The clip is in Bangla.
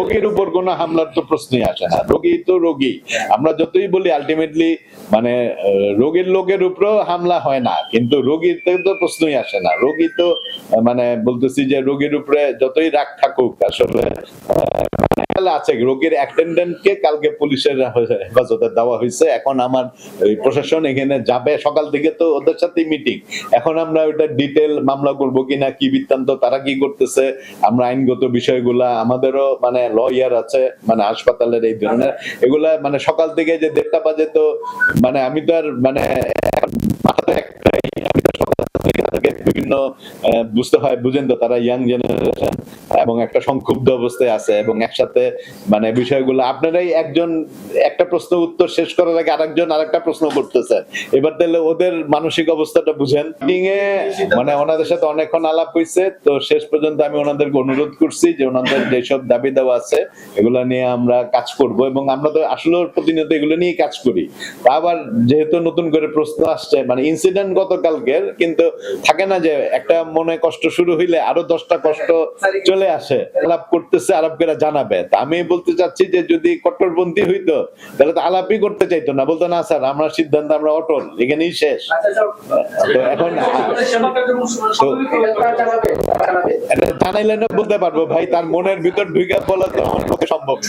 রোগীর উপর কোনো হামলার তো প্রশ্নই আসে না। রোগী তো রোগী। আমরা যতই বলি আলটিমেটলি মানে রোগীর লোকের উপরেও হামলা হয় না। কিন্তু রোগীর তো প্রশ্নই আসে না। রোগী তো মানে বলতেছি যে রোগীর উপরে যতই রাগ থাকুক, আসলে আছে, রোগীর অ্যাটেন্ডেন্ট কে কালকে পুলিশের হেফাজতে দেওয়া হয়েছে। এখন আমার প্রশাসন এখানে যাবে, সকাল থেকে তো ওদের সাথে মিটিং এখন আমরা ডিটেল মামলা করব কিনা, কি বৃত্তান্ত, তারা কি করতেছে, আমরা আইনগত বিষয়গুলা, আমাদেরও মানে লয়ার আছে মানে হাসপাতালের এই ধরনের, এগুলা মানে সকাল থেকে যে দেড়টা বাজে তো মানে আমি তো আর মানে একটাই আমি তো সকাল থেকে তাদেরকে বিভিন্ন বুঝতে হয় বুঝেন তো তারা ইয়াং জেনারেশন এবং একটা সংক্ষুব্ধ অবস্থায় আছে এবং একসাথে মানে বিষয়গুলো, আপনারাই একজন, একটা প্রশ্ন উত্তর শেষ করার আগে আরেকজন আরেকটা প্রশ্ন করতেছেন এবার তাহলে ওদের মানসিক অবস্থাটা বুঝেন। মিটিং এ মানে ওনাদের সাথে অনেকক্ষণ আলাপ হয়েছে তো শেষ পর্যন্ত আমি ওনাদেরকে অনুরোধ করছি যে ওনাদের যেসব দাবি দেওয়া আছে, এগুলো নিয়ে আমরা কাজ করব এবং আমরা তো আসলে প্রতিনিয়ত এগুলো নিয়ে কাজ করি। তা আবার যেহেতু নতুন করে প্রশ্ন আসছে মানে ইনসিডেন্ট গতকালকের, কিন্তু থাকে না যে একটা মনে কষ্ট শুরু হইলে আরও দশটা কষ্ট চলে আসে আলাপ করতেছে আলাপ করে জানাবে। তা আমি বলতে চাচ্ছি যে যদি কট্টরপন্থী হইতো তাহলে তো আলাপই করতে চাইতো না। বলতো না স্যার আমরা সিদ্ধান্ত আমরা অটল এখানেই শেষ। তো এখন জানাইলে না বলতে পারব ভাই তার মনের ভিতর ঢুকে বলা তো আমার পক্ষে সম্ভব না।